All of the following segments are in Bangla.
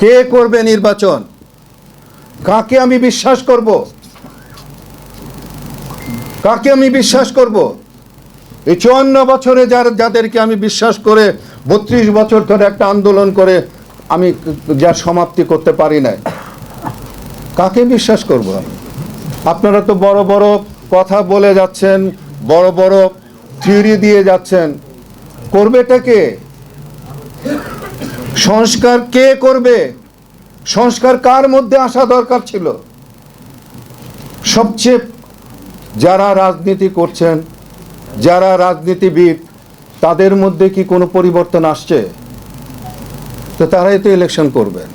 কে করবে নির্বাচন? কাকে আমি বিশ্বাস করব? কাকে আমি বিশ্বাস করব? এই চুয়ান্ন বছরে যার, যাদেরকে আমি বিশ্বাস করে বত্রিশ বছর ধরে একটা আন্দোলন করে আমি যার সমাপ্তি করতে পারি নাই, কাকে বিশ্বাস করব আমি? আপনারা তো বড় বড় কথা বলে যাচ্ছেন, বড় বড় থিওরি দিয়ে যাচ্ছেন। করবেটা কে? সংস্কার কে করবে? সংস্কার কার মধ্যে আসা দরকার ছিল? সবচেয়ে যারা রাজনীতি করছেন, যারা রাজনীতিবিদ, তাদের মধ্যে কি কোনো পরিবর্তন আসছে? তো তারাই তো ইলেকশন করবেন।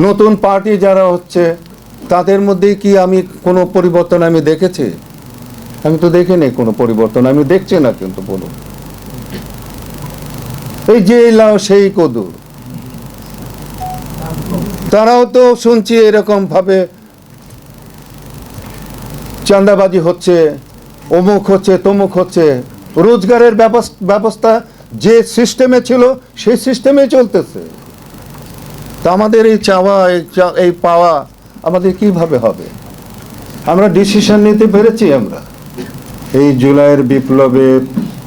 নতুন পার্টি যারা হচ্ছে, তাদের মধ্যে কি আমি কোনো পরিবর্তন আমি দেখেছি? আমি তো দেখিনি কোনো পরিবর্তন, আমি দেখছি না কিন্তু বলুন এই যে লাও সেই কদু তারাও তো শুনছি এরকম ভাবে চাঁদাবাজি হচ্ছে, অমুক হচ্ছে, তমুক হচ্ছে। রোজগারের ব্যবস- ব্যবস্থা যে সিস্টেমে ছিল, সেই সিস্টেমে চলতেছে। তা আমাদের এই চাওয়া, এই পাওয়া আমাদের কীভাবে হবে? আমরা ডিসিশন নিতে পেরেছি আমরা। এই জুলাইয়ের বিপ্লবে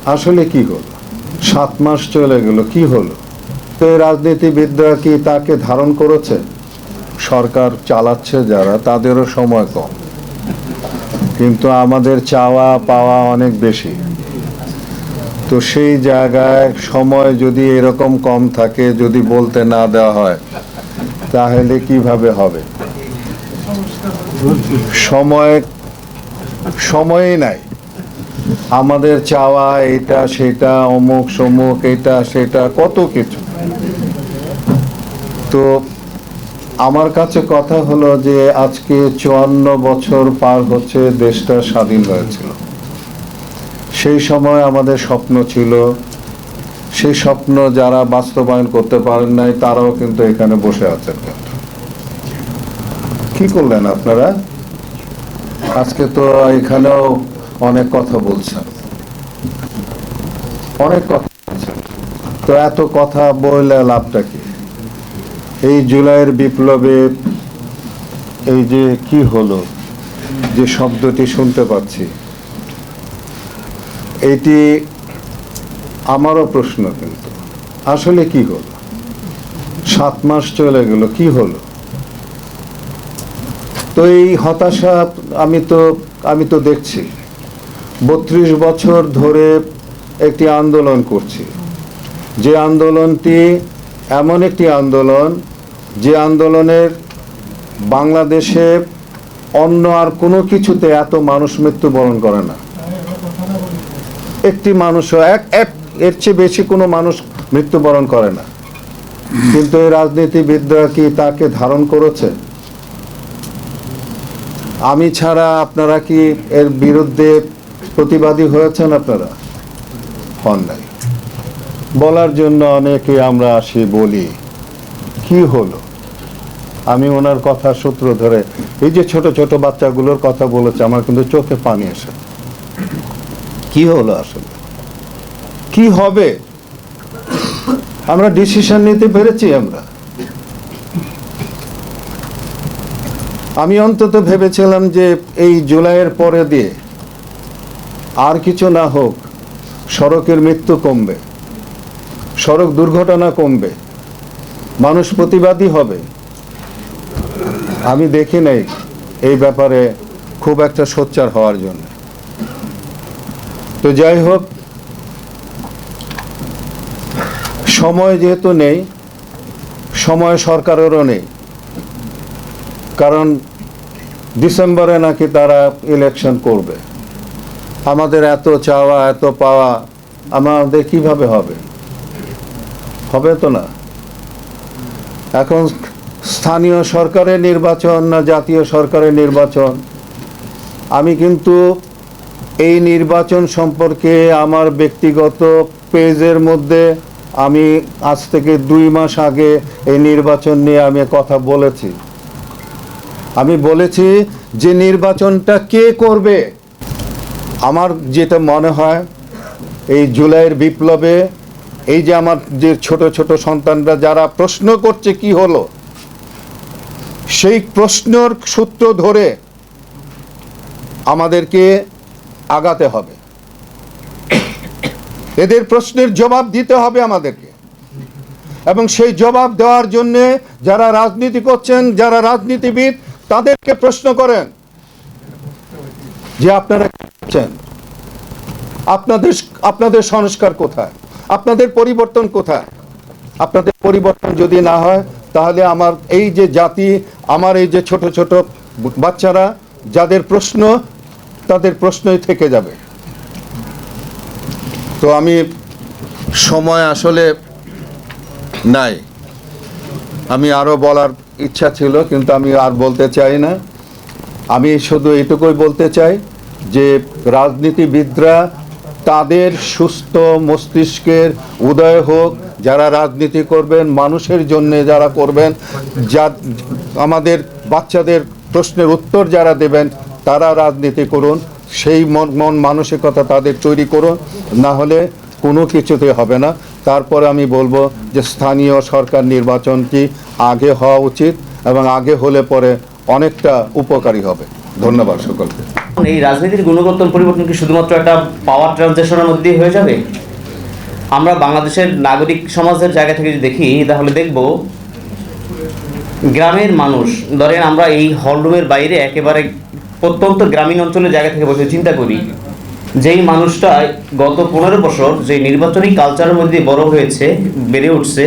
আসলে কি হলো? সাত মাস চলে গেল, কি হলো? তো এই রাজনীতিবিদরা কি তাকে ধারণ করেছে? সরকার চালাচ্ছে যারা, তাদেরও সময় কম। কিন্তু আমাদের চাওয়া পাওয়া অনেক বেশি। তো সেই জায়গায় সময় যদি এরকম কম থাকে, যদি বলতে না দেওয়া হয়, তাহলে কীভাবে হবে? সময় সময়ই নাই। আমাদের চাওয়া এটা, সেটা, অমুক, সমুক, এটা, সেটা, কত কিছু। তো আমার কাছে কথা হলো যে আজকে চুয়ান্ন বছর পার হচ্ছে দেশটা স্বাধীন হয়েছিল। সেই সময় আমাদের স্বপ্ন ছিল। সেই স্বপ্ন যারা বাস্তবায়ন করতে পারেন নাই, তারাও কিন্তু এখানে বসে আছেন। কি করলেন আপনারা? আজকে তো এখানেও অনেক কথা বলছেন। অনেক কথা বলছেন। তো এত কথা বললে লাভটা কি? এই জুলাইয়ের বিপ্লবে এই যে কি হলো, যে শব্দটি শুনতে পাচ্ছি, এটি আমারও প্রশ্ন কিন্তু, আসলে কি হলো? সাত মাস চলে গেল, কি হলো? তো এই হতাশা আমি তো আমি তো দেখছি। বত্রিশ বছর ধরে একটি আন্দোলন করছি। যে আন্দোলনটি এমন একটি আন্দোলন, যে আন্দোলনের বাংলাদেশে অন্য আর কোনো কিছুতে এত মানুষ মৃত্যুবরণ করে না। একটি মানুষও, এক এক, এর চেয়ে বেশি কোনো মানুষ মৃত্যুবরণ করে না। কিন্তু এই রাজনীতিবিদরা কি তাকে ধারণ করেছে? আমি ছাড়া আপনারা কি এর বিরুদ্ধে প্রতিবাদী হয়েছেন আপনারা? হন নাই। বলার জন্য অনেকে আমরা আসি বলি, কি হলো? আমি ওনার কথা সূত্র ধরে, এই যে ছোট ছোট বাচ্চাগুলোর কথা বলেছে, আমার কিন্তু চোখে পানি এসে কি হলো আসলে? কি হবে? আমরা ডিসিশন নিতে পেরেছি আমরা। আমি অন্তত ভেবেছিলাম যে এই জুলাইয়ের পরে দিয়ে আর কিছু না হোক, সড়কের মৃত্যু কমবে, সড়ক দুর্ঘটনা কমবে, মানুষ প্রতিবাদী হবে। আমি দেখি নাই এই ব্যাপারে খুব একটা সোচ্চার হওয়ার জন্য। তো যাই হোক, সময় যেহেতু নেই, সময় সরকারেরও নেই, কারণ ডিসেম্বরে নাকি তারা ইলেকশন করবে। আমাদের এত চাওয়া, এত পাওয়া, আমাদের কীভাবে হবে? হবে তো না? এখন স্থানীয় সরকারের নির্বাচন না জাতীয় সরকারের নির্বাচন? আমি কিন্তু এই নির্বাচন সম্পর্কে আমার ব্যক্তিগত পেজের মধ্যে আমি আজ থেকে দুই মাস আগে এই নির্বাচন নিয়ে আমি কথা বলেছি। আমি বলেছি যে নির্বাচনটা কে করবে? আমার যেটা মনে হয়, এই জুলাইয়ের বিপ্লবে এই যে আমার যে ছোট ছোট সন্তানরা যারা প্রশ্ন করছে কি হলো, সেই প্রশ্নর সূত্র ধরে আমাদেরকে আগাতে হবে। এদের প্রশ্নের জবাব দিতে হবে আমাদেরকে। এবং সেই জবাব দেওয়ার জন্য যারা রাজনীতি করছেন, যারা রাজনীতিবিদ, তাদেরকে প্রশ্ন করেন যে আপনারা করছেন আপনাদের আপনাদের সংস্কার কোথায়? আপনাদের পরিবর্তন কোথায়? আপনাদের পরিবর্তন যদি না হয়, তাহলে আমার এই যে জাতি, আমার এই যে ছোট ছোট বাচ্চারা, যাদের প্রশ্ন, তাদের প্রশ্নই থেকে যাবে। তো আমি সময় আসলে নাই। আমি আরও বলার ইচ্ছা ছিল, কিন্তু আমি আর বলতে চাই না। আমি শুধু এটুকুই বলতে চাই যে রাজনীতিবিদরা তাদের সুস্থ মস্তিষ্কের উদয় হোক, যারা রাজনীতি করবেন, মানুষের জন্য যারা করবেন, যা আমাদের বাচ্চাদের প্রশ্নের উত্তর যারা দেবেন, তারা রাজনীতি করুন, সেই মন মন মানসিকতা তাদের তৈরি করুন, না হলে কোনো কিছুতে হবে না। তারপরে আমি বলব যে স্থানীয় সরকার নির্বাচনটি আগে হওয়া উচিত এবং আগে হলে পরে অনেকটা উপকারী হবে। ধন্যবাদ সকলকে। এই রাজনীতির গুণগত পরিবর্তন কি শুধুমাত্র একটা পাওয়ার ট্রানজেকশনের মধ্যে দিয়ে হয়ে যাবে? আমরা বাংলাদেশের নাগরিক সমাজের জায়গা থেকে যদি দেখি, তাহলে দেখব গ্রামের মানুষ, ধরেন আমরা এই হলরুমের বাইরে একেবারে প্রত্যন্ত গ্রামীণ অঞ্চলের জায়গা থেকে বসে চিন্তা করি, যেই মানুষটা গত পনেরো বছর যে নির্বাচনী কালচারের মধ্যে বড় হয়েছে, বেড়ে উঠছে,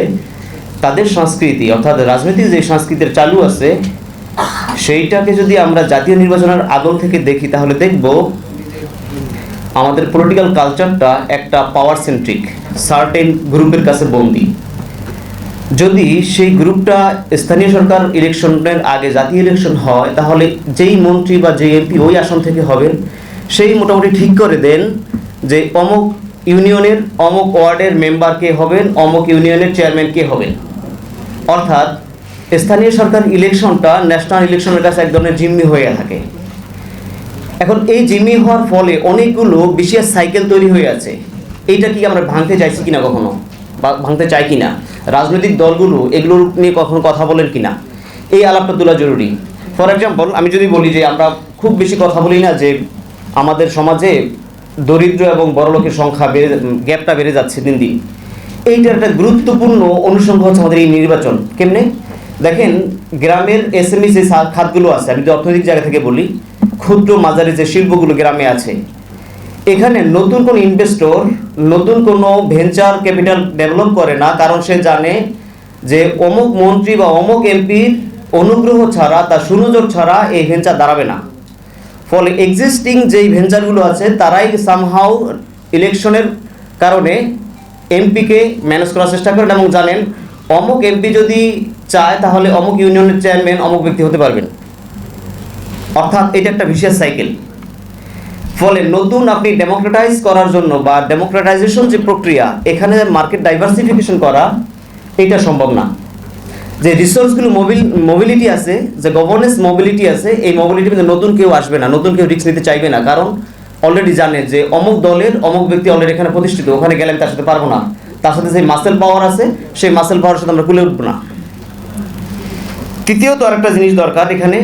তাদের সংস্কৃতি, অর্থাৎ রাজনৈতিক যে সংস্কৃতির চালু আছে সেইটাকে যদি আমরা জাতীয় নির্বাচনের আদল থেকে দেখি, তাহলে দেখব আমাদের পলিটিক্যাল কালচারটা একটা পাওয়ার সেন্ট্রিক সার্টেন গ্রুপের কাছে বন্দি। যদি সেই গ্রুপটা স্থানীয় সরকার ইলেকশনের আগে জাতীয় ইলেকশন হয়, তাহলে যেই মন্ত্রী বা যেই এমপি ওই আসন থেকে হবেন সেই মোটামুটি ঠিক করে দেন যে অমুক ইউনিয়নের, অমুক ওয়ার্ডের মেম্বার কে হবেন, অমুক ইউনিয়নের চেয়ারম্যান কে হবেন। অর্থাৎ স্থানীয় সরকার ইলেকশনটা ন্যাশনাল ইলেকশনের কাছে এক ধরনের জিম্মি হয়ে থাকে। এখন এই জিম্মি হওয়ার ফলে অনেকগুলো বিশেষ সাইকেল তৈরি হয়ে আছে। এইটা কি আমরা ভাঙতে চাইছি কিনা কখনো? বা ভাঙতে চাই কিনা? রাজনৈতিক দলগুলো এগুলোর নিয়ে কখনো কথা বলেন কিনা? এই আলাপটা তোলা জরুরি। ফর এক্সাম্পল আমি যদি বলি যে আমরা খুব বেশি কথা বলি না যে আমাদের সমাজে দরিদ্র এবং বড়লোকের সংখ্যা বেড়ে গ্যাপটা বেড়ে যাচ্ছে দিন দিন। এইটার একটা গুরুত্বপূর্ণ অনুষঙ্গ হচ্ছে আমাদের এই নির্বাচন। কেমনে? দেখেন, গ্রামের এসএমই যে সা- খাতগুলো আছে, আমি যদি অর্থনৈতিক জায়গা থেকে বলি, ক্ষুদ্র মাঝারি যে শিল্পগুলো গ্রামে আছে, এখানে নতুন কোনো ইনভেস্টর নতুন কোনো ভেঞ্চার ক্যাপিটাল ডেভেলপ করে না, কারণ সে জানে যে অমুক মন্ত্রী বা অমুক এমপির অনুগ্রহ ছাড়া তার সুনজর ছাড়া এই ভেঞ্চার দাঁড়াবে না। ফলে এক্সিস্টিং যেই ভেঞ্চারগুলো আছে, তারাই সামহাউ ইলেকশনের কারণে এমপিকে ম্যানেজ করার চেষ্টা করেন এবং জানেন অমুক এমপি যদি চায়, তাহলে অমুক ইউনিয়নের চেয়ারম্যান অমুক ব্যক্তি হতে পারবেন। অর্থাৎ এটা একটা বিশেষ সাইকেল ফলে নতুন আপনি ডেমোক্রেটাইজ করার জন্য বা ডেমোক্রেটাইজেশন যে প্রক্রিয়া, এখানে মার্কেট ডাইভার্সিফিকেশন করা, এটা সম্ভব না। যে রিসোর্সগুলো মোবিল মোবিলিটি আছে, যে গভর্নেন্স মোবিলিটি আছে, এই মোবিলিটি মধ্যে নতুন কেউ আসবে না, নতুন কেউ রিস্ক নিতে চাইবে না। কারণ অলরেডি জানে যে অমুক দলের অমুক ব্যক্তি অলরেডি এখানে প্রতিষ্ঠিত, ওখানে গেলে আমি তার সাথে পারব না। তার সাথে যে মাসেল পাওয়ার আছে, সেই মাসেল পাওয়ার সাথে আমরা কুলে উঠবো না। তৃতীয়ত আরেকটা জিনিস দরকার, এখানে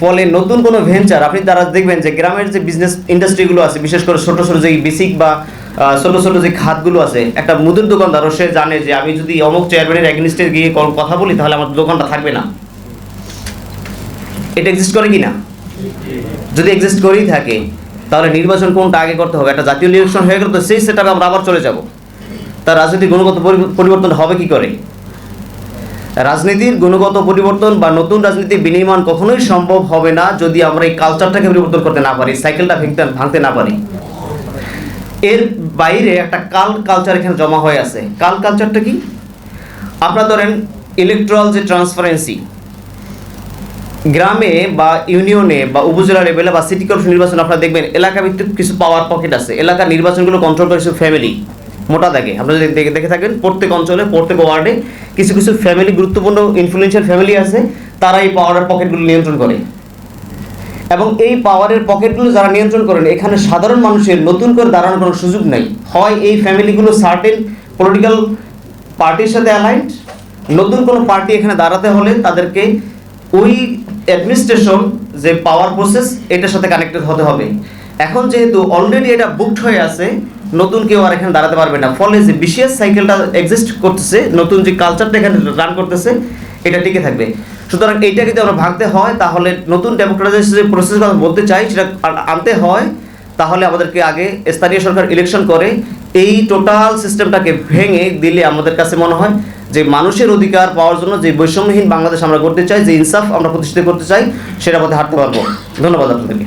ফলে নতুন কোনো ভেঞ্চার আপনি তারা দেখবেন যে গ্রামের যে বিজনেস ইন্ডাস্ট্রিগুলো আছে, বিশেষ করে ছোট ছোট যে বেসিক বা ছোট ছোট যে খাতগুলো আছে, একটা মুদির দোকানদারও সে জানে যে আমি যদি অমুক চেয়ারম্যানের এগেনিস্টে গিয়ে কথা বলি, তাহলে আমার দোকানটা থাকবে না। এটা এক্সিস্ট করে কি না যদি এক্সিস্ট করেই থাকে, তাহলে নির্বাচন কোনটা আগে করতে হবে? একটা জাতীয় ইলেকশন হয়ে গেলে তো সেই সেটাপে আমরা আবার চলে যাব। তার রাজনৈতিক গুণগত পরি- পরিবর্তন হবে কি করে? রাজনীতির গুণগত পরিবর্তন বা নতুন রাজনীতির বিনির্মাণ কখনোই সম্ভব হবে না যদি আমরা এই কালচারটাকে পরিবর্তন করতে না পারি সাইকেলটা ভেঙতে, ভাঙতে না পারি। এর বাইরে একটা কাল কালচার এখানে জমা হয়ে আছে। কাল কালচারটা কি? আপনারা ধরেন ইলেকট্রাল যে ট্রান্সপারেন্সি গ্রামে বা ইউনিয়নে বা উপজেলা লেভেলে বা সিটি কর্পোরেশন নির্বাচন আপনারা দেখবেন এলাকা ভিত্তিক কিছু পাওয়ার পকেট আছে। এলাকার নির্বাচনগুলো কন্ট্রোল করে ফ্যামিলি মোটা দাগে। আপনারা যদি দেখে দেখে থাকেন, প্রত্যেক অঞ্চলে, প্রত্যেক ওয়ার্ডে কিছু কিছু ফ্যামিলি গুরুত্বপূর্ণ ইনফ্লুয়েন্সিয়াল ফ্যামিলি আছে, তারা এই পাওয়ারের পকেটগুলো নিয়ন্ত্রণ করে। এবং এই পাওয়ারের পকেটগুলো যারা নিয়ন্ত্রণ করেন, এখানে সাধারণ মানুষের নতুন করে দাঁড়ানোর কোনো সুযোগ নাই। হয় এই ফ্যামিলিগুলো সার্টেন পলিটিক্যাল পার্টির সাথে অ্যালাইন্ড নতুন কোনো পার্টি এখানে দাঁড়াতে হলে তাদেরকে ওই অ্যাডমিনিস্ট্রেশন যে পাওয়ার প্রসেস এটার সাথে কানেক্টেড হতে হবে। এখন যেহেতু অলরেডি এটা বুকড হয়ে আছে নতুন কেউ আর এখানে দাঁড়াতে পারবে না। ফলে যে বিশেষ সাইকেলটা এক্সিস্ট করতেছে, নতুন যে কালচারটা এখানে রান করতেছে, এটা টিকে থাকবে। সুতরাং এইটা যদি আমরা ভাঙতে হয়, তাহলে নতুন ডেমোক্রেটাইজেশন যে প্রসেস কথা বলতে চাই, সেটা আনতে হয়, তাহলে আমাদেরকে আগে স্থানীয় সরকার ইলেকশন করে, এই টোটাল সিস্টেমটাকে ভেঙে দিলে আমাদের কাছে মনে হয় যে মানুষের অধিকার পাওয়ার জন্য যে বৈষম্যহীন বাংলাদেশ আমরা করতে চাই, যে ইনসাফ আমরা প্রতিষ্ঠিত করতে চাই সেটা পথে হাঁটতে পারব। ধন্যবাদ আপনাদেরকে।